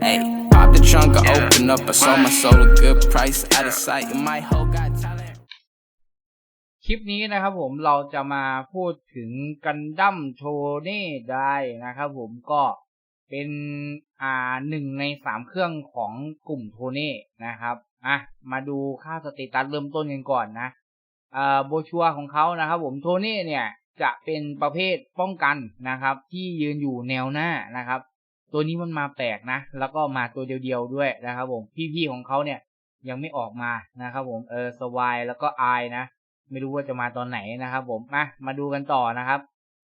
Hey, pop the trunk, I open up. I sold my soul a good price. Out of sight, and my hoe got talent. คลิปนี้นะครับผมเราจะมาพูดถึงกันดั้มโชเน่ได้นะครับผมก็เป็นอ่าหนึ่งในสามเครื่องของกลุ่มโทเน่นะครับอะมาดูค่าสเตตัสเริ่มต้นกันก่อนนะอ่าโบชัวของเขานะครับผมโทเน่เนี่ยจะเป็นประเภทป้องกันนะครับ ที่ยืนอยู่แนวหน้านะครับ ตัวนี้มันมาแปลกนะ แล้วก็มาตัวเดียวๆด้วยนะครับผม พี่ๆของเขาเนี่ยยังไม่ออกมานะครับผม เออสวายแล้วก็อายนะ ไม่รู้ว่าจะมาตอนไหนนะครับผม มา มาดูกันต่อนะครับ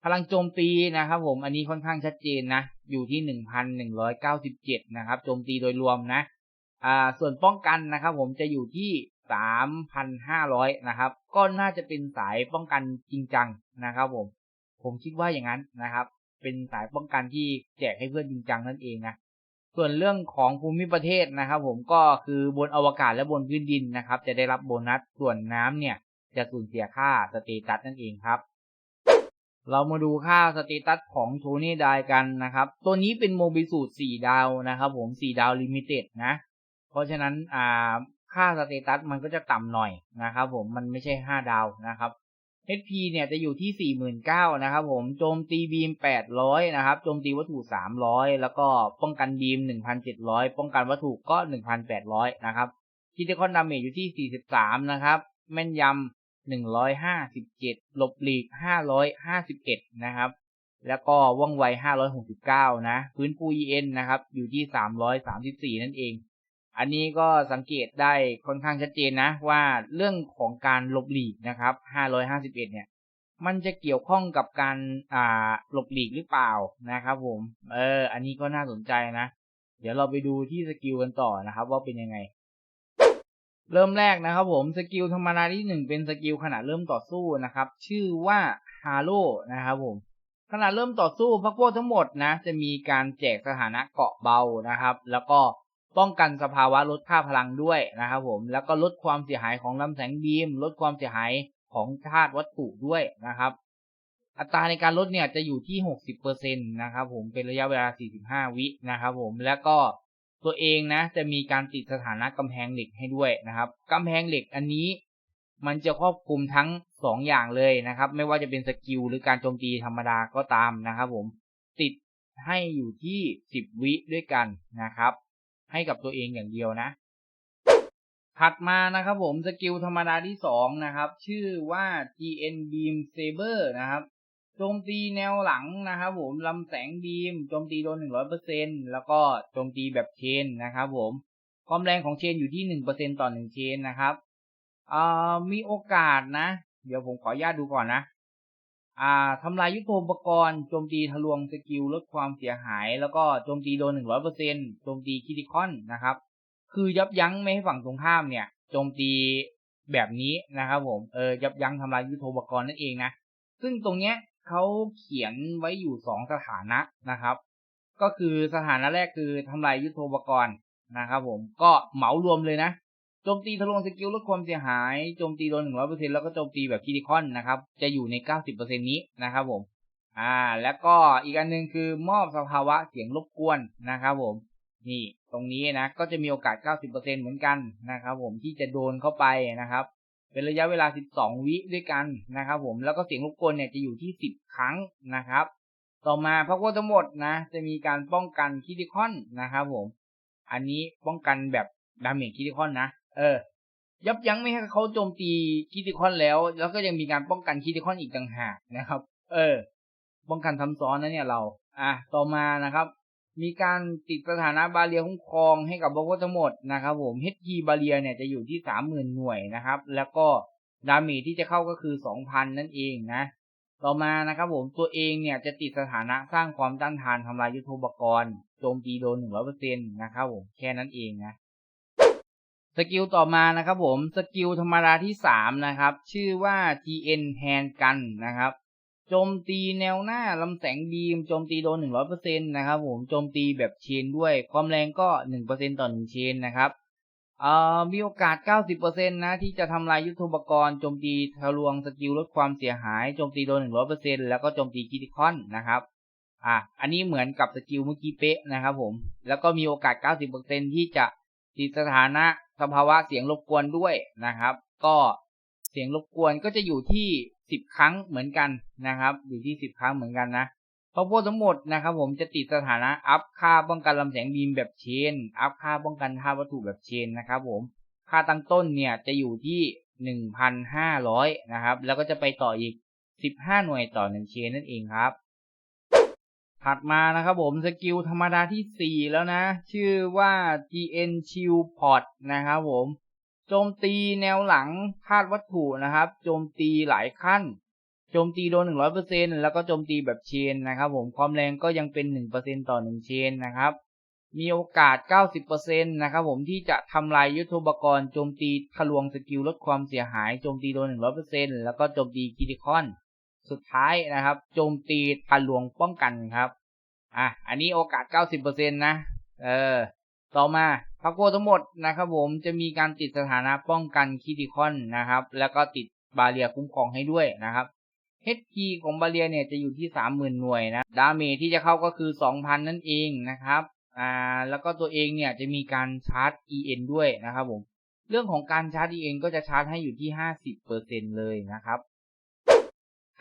พลังโจมตีนะครับผม อันนี้ค่อนข้างชัดเจนนะ อยู่ที่หนึ่งพันหนึ่งร้อยเก้าสิบเจ็ดนะครับ โจมตีโดยรวมนะ อ่า ส่วนป้องกันนะครับผมจะอยู่ที่สามพันห้าร้อยนะครับ ก็น่าจะเป็นสายป้องกันจริงจังนะครับผม ผมคิดว่าอย่างนั้นนะครับ เป็นสายป้องกันที่แจกให้เพื่อนจริงจังนั่นเองนะส่วนเรื่องของภูมิประเทศนะครับ ผมก็คือบนอวกาศและบนพื้นดินนะครับ จะได้รับโบนัสส่วนน้ำเนี่ย จะสูญเสียค่าสเตตัสนั่นเองครับ เรามาดูค่าสเตตัสของโทนี่ไดกันนะครับ ตัวนี้เป็นโมบิสูตร4ดาวนะครับ ผม4ดาวลิมิเต็ดนะ เพราะฉะนั้นอ่าค่าสเตตัสมันก็จะต่ำหน่อยนะครับ ผมมันไม่ใช่ 5 ดาวนะครับ HP เนี่ยจะอยู่ที่ 49,000นะครับผม โจมตีบีม 800 นะครับ โจมตีวัตถุ 300 แล้วก็ป้องกันบีม 1,700 ป้องกันวัตถุก็ 1,800 นะครับคิดคอนดาเมจอยู่ที่ 43 นะครับ แม่นยำ 157 หลบหลีก 551 นะครับ แล้วก็ว่องไว 569 นะ พื้นฟู EN นะครับ อยู่ที่ 334 นั่นเอง อันนี้ก็สังเกตได้ค่อนข้างชัดเจนนะ ว่าเรื่องของการหลบหลีกนะครับ 551 เนี่ย มันจะเกี่ยวข้องกับการอ่าหลบหลีกหรือเปล่านะครับผม เออ อันนี้ก็น่าสนใจนะ เดี๋ยวเราไปดูที่สกิลกันต่อนะครับ ว่าเป็นยังไง เริ่มแรกนะครับผม สกิลธรรมดาที่หนึ่งเป็นสกิลขณะเริ่มต่อสู้นะครับ ชื่อว่าฮาโลนะครับผมขณะเริ่มต่อสู้พักพวกทั้งหมดนะ จะมีการแจกสถานะเกาะเบานะครับ แล้วก็ ป้องกันสภาวะลดค่าพลังด้วยนะครับผมแล้วก็ลดความเสียหายของลำแสงบีม ลดความเสียหายของธาตุวัตถุด้วยนะครับ อัตราในการลดเนี่ยจะอยู่ที่ 60%นะครับผมเป็นระยะเวลา 45 วินะครับผมแล้วก็ตัวเองนะจะมีการติดสถานะกำแพงเหล็กให้ด้วยนะครับกำแพงเหล็กอันนี้มันจะครอบคลุมทั้ง 2 อย่างเลยนะครับ ไม่ว่าจะเป็นสกิลหรือการโจมตีธรรมดาก็ตามนะครับผมติดให้อยู่ที่ 10 วิด้วยกันนะครับ ให้กับตัวเองอย่างเดียวนะ ถัดมานะครับผมสกิลธรรมดาที่2นะครับ ชื่อว่า GN Beam Saber นะครับโจมตีแนวหลังนะครับผมลำแสงบีมโจมตีโดน100%แล้วก็โจมตีแบบเชนนะครับผมความแรงของเชนอยู่ที่1%ต่อ1เชนนะครับอ่ามีโอกาสนะ เดี๋ยวผมขออนุญาตดูก่อนนะ อ่าทำลายยุทโธปกรณ์โจมตีทะลวงสกิลลดความเสียหาย แล้วก็โจมตีโดน100%โจมตีคิติคอนนะครับ คือยับยั้งไม่ให้ฝั่งตรงข้ามเนี่ยโจมตีแบบนี้นะครับผมเออยับยั้งทำลายยุทโธปกรณ์นั่นเองนะซึ่งตรงเนี้ยเขาเขียนไว้อยู่สองสถานะนะครับ ก็คือสถานะแรกคือทำลายยุทโธปกรณ์นะครับผมก็เหมารวมเลยนะ โจมตีทะลวงสกิลลดความเสียหายโจมตีโดนหนึ่งร้อยเปอร์เซ็นแล้วก็โจมตีแบบคิติคอนนะครับ จะอยู่ในเก้าสิบเปอร์เซ็นนี้นะครับผม อ่า แล้วก็อีกอันหนึ่งคือมอบสภาวะเสียงรบกวนนะครับผม นี่ตรงนี้นะก็จะมีโอกาส90%เปอร์เซ็นเหมือนกันนะครับผมที่จะโดนเข้าไปนะครับ เป็นระยะเวลา12วิด้วยกันนะครับผมแล้วก็เสียงรบกวนเนี่ยจะอยู่ที่10ครั้งนะครับ ต่อมาพระโคทั้งหมดนะ จะมีการป้องกันคิติคอนนะครับผม อันนี้ป้องกันแบบดาเมจคิติคอนนะ เออ ยับยั้งไม่ให้เขาโจมตีคิติคอนแล้ว แล้วก็ยังมีการป้องกันคิติคอนอีกต่างหากนะครับ เออ ป้องกันซ้ำซ้อนนะเนี่ยเรา อะต่อมานะครับ มีการติดสถานะบาเรียคุ้มครองให้กับบล็อกทั้งหมดนะครับผม HP บาเรียเนี่ยจะอยู่ที่30,000หน่วยนะครับ แล้วก็ดาเมจที่จะเข้าก็คือ2,000นั่นเองนะต่อมานะครับผมตัวเองเนี่ยจะติดสถานะสร้างความต้านทานทำลายยุทโธปกรณ์โจมตีโดน100%นะครับผมแค่นั้นเองนะ สกิลต่อมานะครับผมสกิลธรรมดาที่3นะครับ ชื่อว่า TN Hand Gun นะครับโจมตีแนวหน้าลำแสงบีมโจมตีโดน 100%นะครับผมโจมตีแบบเชนด้วย ความแรงก็ 1%ต่อ 1 เชนนะครับเอ่อมีโอกาส 90%นะที่จะทำลายยุทธปกรณ์โจมตีทะลวงสกิลลดความเสียหายโจมตีโดน 100%แล้วก็โจมตีคิติคอนนะครับอะอันนี้เหมือนกับสกิลเมื่อกี้เป๊ะนะครับผมแล้วก็มีโอกาส 90%ที่จะ ติดสถานะสภาวะเสียงรบกวนด้วยนะครับ ก็เสียงรบกวนก็จะอยู่ที่10ครั้งเหมือนกันนะครับ อยู่ที่10ครั้งเหมือนกันนะพอพูดทั้งหมดนะครับ ผมจะติดสถานะอัพค่าป้องกันลำแสงบีมแบบเชน อัพค่าป้องกันท่าวัตถุแบบเชนนะครับ ผมค่าตั้งต้นเนี่ยจะอยู่ที่1,500นห้าร้อยนะครับ แล้วก็จะไปต่ออีก15หน่วยต่อ1เชนนั่นเองครับ ถัดมานะครับผมสกิลธรรมดาที่ 4 แล้วนะ ชื่อว่า GN Shield Pot นะครับผมโจมตีแนวหลังธาตุวัตถุนะครับ โจมตีหลายขั้น โจมตีโดน 100%แล้วก็โจมตีแบบเชนนะครับผมความแรงก็ยังเป็น 1%ต่อ 1 เชนนะครับ มีโอกาส 90%นะครับผมที่จะทำลายยุทธปกรณ์โจมตีทะลวงสกิลลดความเสียหาย โจมตีโดน 100%แล้วก็โจมตีคิติคอน สุดท้ายนะครับโจมตีทะลวงป้องกันครับ อะอันนี้โอกาส 90%นะเออต่อมาพักโกทั้งหมดนะครับผมจะมีการติดสถานะป้องกันคิติคอนนะครับ แล้วก็ติดบาเรียคุ้มครองให้ด้วยนะครับ HP ของบาเรียเนี่ยจะอยู่ที่ 30,000 หน่วยนะดาเมจที่จะเข้าก็คือ 2,000 นั่นเองนะครับอ่าแล้วก็ตัวเองเนี่ยจะมีการชาร์จ EN ด้วยนะครับผมเรื่องของการชาร์จ EN ก็จะชาร์จให้อยู่ที่ 50%เลยนะครับ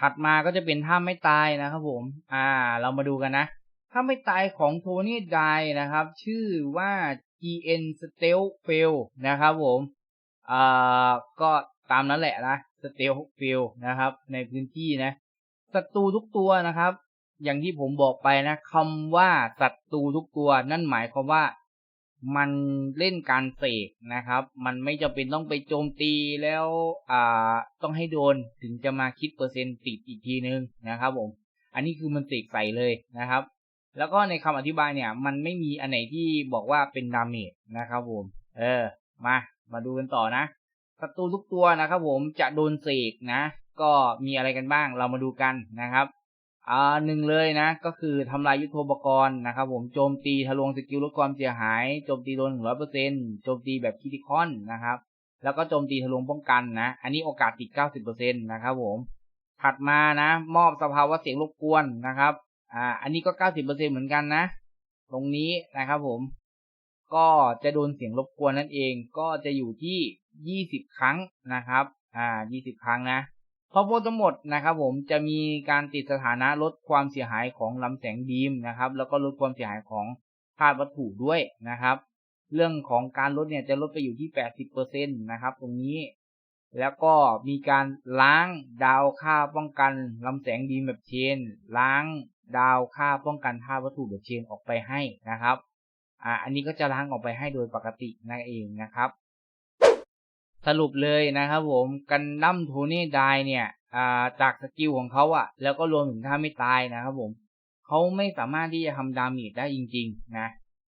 ถัดมาก็จะเป็นท่าไม่ตายนะครับผม อ่า เรามาดูกันนะ ถ้าไม่ตายของโทนี่ไดนะครับ ชื่อว่า GN Stealth Fail นะครับผม อ่า ก็ตามนั้นแหละนะ Stealth Fail นะครับ ในพื้นที่นะ ศัตรูทุกตัวนะครับ อย่างที่ผมบอกไปนะคำว่าศัตรูทุกตัว นั่นหมายความว่า มันเล่นการเสกนะครับ มันไม่จำเป็นต้องไปโจมตีแล้วอ่าต้องให้โดนถึงจะมาคิดเปอร์เซ็นต์ติดอีกทีนึงนะครับผม อันนี้คือมันเสกใส่เลยนะครับ แล้วก็ในคำอธิบายเนี่ย มันไม่มีอันไหนที่บอกว่าเป็นดาเมจนะครับผม เออ มา มาดูกันต่อนะศัตรูทุกตัวนะครับผมจะโดนเสกนะ ก็มีอะไรกันบ้างเรามาดูกันนะครับ อ่าหนึ่งเลยนะ ก็คือทำลายยุทโธปกรณ์นะครับผมโจมตีทะลวงสกิลลดความเสียหายโจมตีโดนหนึ่งร้อยเปอร์เซ็นต์โจมตีแบบคิติคอนนะครับ แล้วก็โจมตีทะลวงป้องกันนะ อันนี้โอกาสติดเก้าสิบเปอร์เซ็นต์นะครับผมถัดมานะ มอบสภาวะเสียงรบกวนนะครับ อ่า อันนี้ก็เก้าสิบเปอร์เซ็นเหมือนกันนะ ตรงนี้นะครับผม ก็จะโดนเสียงรบกวนนั่นเอง ก็จะอยู่ที่ยี่สิบครั้งนะครับ อ่ายี่สิบครั้งนะ พอโพทั้งหมดนะครับผมจะมีการติดสถานะลดความเสียหายของลำแสงบีมนะครับ แล้วก็ลดความเสียหายของธาตุวัตถุด้วยนะครับ เรื่องของการลดเนี่ยจะลดไปอยู่ที่ 80%นะครับ ตรงนี้ แล้วก็มีการล้างดาวค่าป้องกันลำแสงบีมแบบเชน ล้างดาวค่าป้องกันธาตุวัตถุแบบเชนออกไปให้นะครับ อ่า อันนี้ก็จะล้างออกไปให้โดยปกตินั่นเองนะครับ สรุปเลยนะครับผมกันดั้มโทนี่ไดเนี่ยจากสกิลของเขาอะ่ะ แล้วก็รวมถึงท่าไม่ตายนะครับผมเขาไม่สามารถที่จะทำดาเมจได้จริง ๆ นะ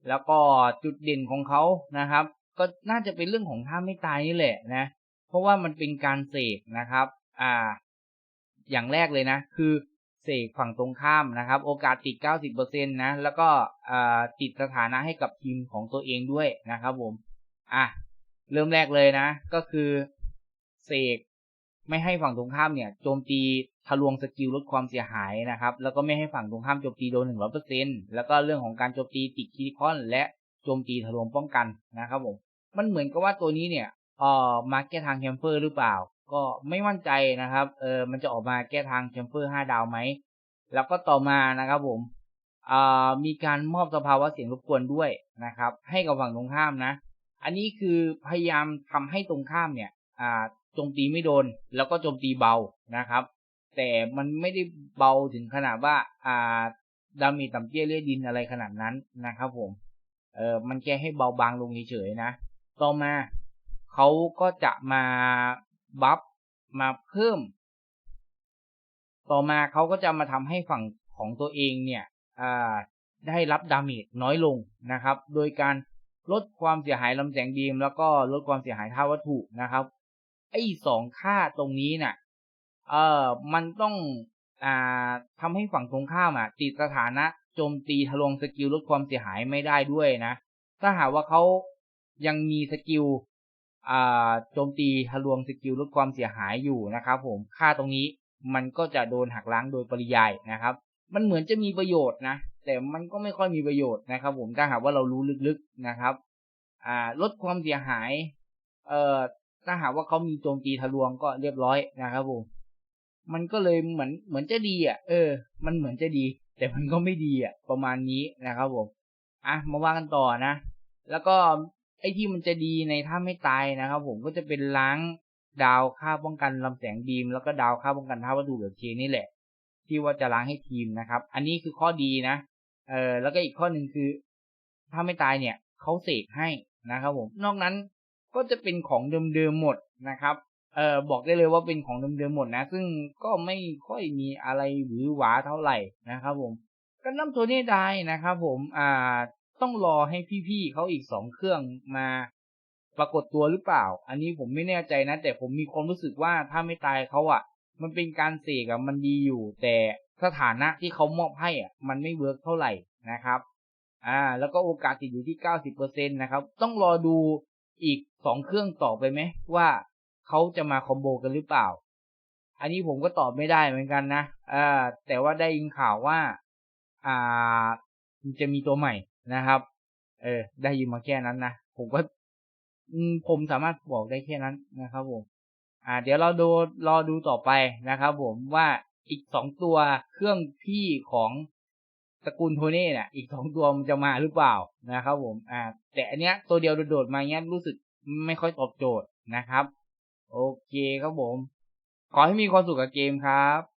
แล้วก็จุดเด่นของเขานะครับ ก็น่าจะเป็นเรื่องของท่าไม่ตายนี่แหละนะ เพราะว่ามันเป็นการเสกนะครับ อ่า อย่างแรกเลยนะ คือเสกฝั่งตรงข้ามนะครับ โอกาสติด 90%นะ แล้วก็ติดสถานะให้กับทีมของตัวเองด้วยนะครับผม อะ เริ่มแรกเลยนะ ก็คือเสกไม่ให้ฝั่งตรงข้ามเนี่ย โจมตีทะลวงสกิลลดความเสียหายนะครับ แล้วก็ไม่ให้ฝั่งตรงข้ามโจมตีโดนหนึ่งร้อยเปอร์เซ็นแล้วก็เรื่องของการโจมตีติดคิติคอนและโจมตีทะลวงป้องกันนะครับผม มันเหมือนกับว่าตัวนี้เนี่ยเอ่อมาแก้ทางแคมเฟอร์หรือเปล่า ก็ไม่มั่นใจนะครับ เออมันจะออกมาแก้ทางแคมเฟอร์ห้าดาวไหม แล้วก็ต่อมานะครับผมอ่ามีการมอบสภาวะเสียงรบกวนด้วยนะครับ ให้กับฝั่งตรงข้ามนะ อันนี้คือพยายามทำให้ตรงข้ามเนี่ย อ่าโจมตีไม่โดน แล้วก็โจมตีเบานะครับ แต่มันไม่ได้เบาถึงขนาดว่า อ่าดามจต่ำเตี้ยเลือดดินอะไรขนาดนั้นนะครับ ผม เออมันแค่ให้เบาบางลงเฉยๆนะ ต่อมาเขาก็จะมาบัฟมาเพิ่ม ต่อมาเขาก็จะมาทำให้ฝั่งของตัวเองเนี่ย อ่าได้รับดาเมจน้อยลงนะครับ โดยการ ลดความเสียหายลำแสงบีม แล้วก็ลดความเสียหายท่าวัตถุนะครับ ไอ้สองค่าตรงนี้น่ะ เออมันต้องอ่าทำให้ฝั่งตรงข้ามอะติดสถานะโจมตีทะลวงสกิลลดความเสียหายไม่ได้ด้วยนะ ถ้าหากว่าเขายังมีสกิลอ่าโจมตีทะลวงสกิลลดความเสียหายอยู่นะครับ ผมค่าตรงนี้มันก็จะโดนหักล้างโดยปริยายนะครับ มันเหมือนจะมีประโยชน์นะ แต่มันก็ไม่ค่อยมีประโยชน์นะครับ ผมถ้าหากว่าเรารู้ลึกๆนะครับ อ่า ลดความเสียหาย เอ่อถ้าหากว่าเขามีโจมตีทะลวงก็เรียบร้อยนะครับผมมันก็เลยเหมือนเหมือนจะดีอะ เออ มันเหมือนจะดี แต่มันก็ไม่ดีอะ ประมาณนี้นะครับผมอะมาว่ากันต่อนะ แล้วก็ไอ้ที่มันจะดีในถ้าไม่ตายนะครับ ผมก็จะเป็นล้างดาวค่าป้องกันลำแสงบีม แล้วก็ดาวค่าป้องกันท่าวัตถุเหลือเชนี่แหละ ที่ว่าจะล้างให้ทีมนะครับ อันนี้คือข้อดีนะ เออแล้วก็อีกข้อหนึ่งคือ ถ้าไม่ตายเนี่ยเขาเสกให้นะครับผม นอกนั้นก็จะเป็นของเดิมๆหมดนะครับเออบอกได้เลยว่าเป็นของเดิมๆหมดนะ ซึ่งก็ไม่ค่อยมีอะไรหวือหวาเท่าไหร่นะครับผมกันน้ำโทนี่ได้นะครับผมอ่าต้องรอให้พี่ๆเขาอีกสองเครื่องมาปรากฏตัวหรือเปล่า อันนี้ผมไม่แน่ใจนะ แต่ผมมีความรู้สึกว่าถ้าไม่ตายเขาอะ มันเป็นการเสกอะมันดีอยู่ แต่ สถานะที่เขามอบให้อะมันไม่เวิร์กเท่าไหร่นะครับ อ่า แล้วก็โอกาสติดอยู่ที่เก้าสิบเปอร์เซ็นตนะครับ ต้องรอดูอีกสองเครื่องต่อไปไหมว่าเขาจะมาคอมโบกันหรือเปล่า อันนี้ผมก็ตอบไม่ได้เหมือนกันนะอ่าแต่ว่าได้ยินข่าวว่า อ่า จะมีตัวใหม่นะครับ เออ ได้ยินมาแค่นั้นนะผมก็ผมสามารถบอกได้แค่นั้นนะครับผม อ่า เดี๋ยวเราดูรอดูต่อไปนะครับผมว่า อีกสองตัวเครื่องพี่ของตระกูลโทเน่เนี่ยอีกสองตัวมันจะมาหรือเปล่านะครับผมอ่าแต่อันเนี้ยตัวเดียวโดดๆมาเงี้ยรู้สึกไม่ค่อยตอบโจทย์นะครับ โอเคครับผม ขอให้มีความสุขกับเกมครับ